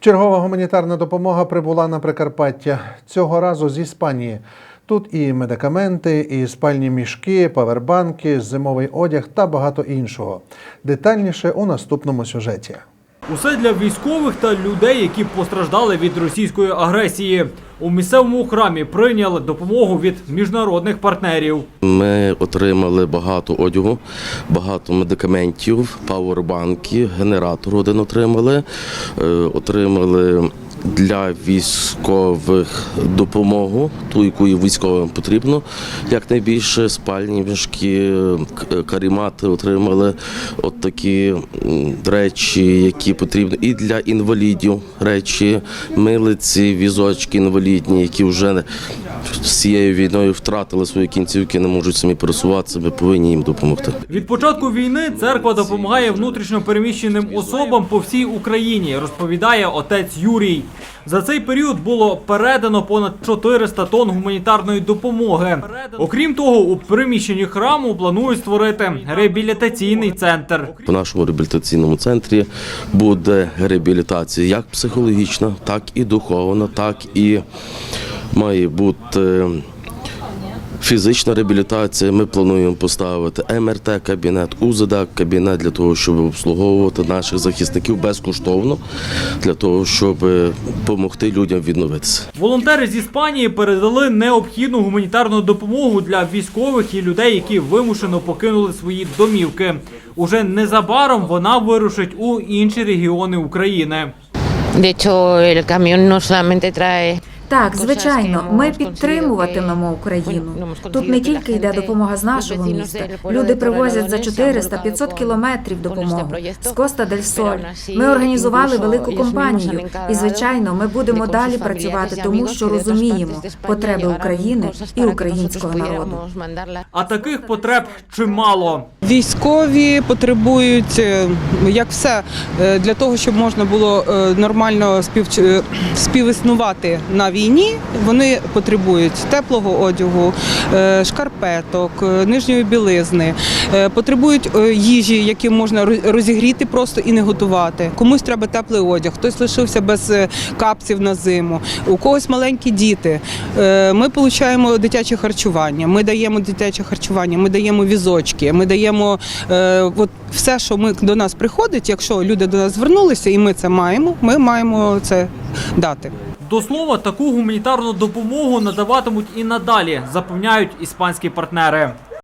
Чергова гуманітарна допомога прибула на Прикарпаття цього разу з Іспанії. Тут і медикаменти, і спальні мішки, павербанки, зимовий одяг та багато іншого. Детальніше у наступному сюжеті. Усе для військових та людей, які постраждали від російської агресії. У місцевому храмі прийняли допомогу від міжнародних партнерів. Ми отримали багато одягу, багато медикаментів, пауербанки, генератор один отримали. Е, Отримали для військових допомогу, ту, яку військовим потрібно. Якнайбільше спальні мішки, карімати отримали. От такі речі, які потрібні і для інвалідів речі, милиці, візочки інвалідні, які вже з цією війною втратили свої кінцівки, не можуть самі пересуватися, ми повинні їм допомогти. Від початку війни церква допомагає внутрішньо переміщеним особам по всій Україні, розповідає отець Юрій. За цей період було передано понад 400 тонн гуманітарної допомоги. Окрім того, у приміщенні храму планують створити реабілітаційний центр. У нашому реабілітаційному центрі буде реабілітація як психологічна, так і духовна, так і має бути фізична реабілітація. Ми плануємо поставити МРТ-кабінет, УЗД-кабінет для того, щоб обслуговувати наших захисників безкоштовно, для того, щоб допомогти людям відновитися. Волонтери з Іспанії передали необхідну гуманітарну допомогу для військових і людей, які вимушено покинули свої домівки. Уже незабаром вона вирушить у інші регіони України. De hecho, el camión no solamente trae Так, звичайно, ми підтримуватимемо Україну. ну, Тут не тільки йде допомога з нашого міста. Люди привозять за 400-500 кілометрів допомогу з Коста дель Соль. Ми організували велику компанію, і звичайно, ми будемо далі працювати, тому що розуміємо потреби України і українського народу. А таких потреб чимало. Військові потребують е, як все е, для того, щоб можна було е, нормально спів... е, співіснувати на війні. Вони потребують теплого одягу, е, шкарпеток, е, нижньої білизни, е, потребують їжі, які можна роз- розігріти просто і не готувати. Комусь треба теплий одяг, хтось лишився без капців на зиму, у когось маленькі діти. Ми отримуємо дитяче харчування. Ми даємо дитяче харчування, ми даємо візочки, ми даємо от все, що ми до нас приходить. Якщо люди до нас звернулися, і ми це маємо, ми маємо це дати. До слова, таку гуманітарну допомогу надаватимуть і надалі, запевняють іспанські партнери.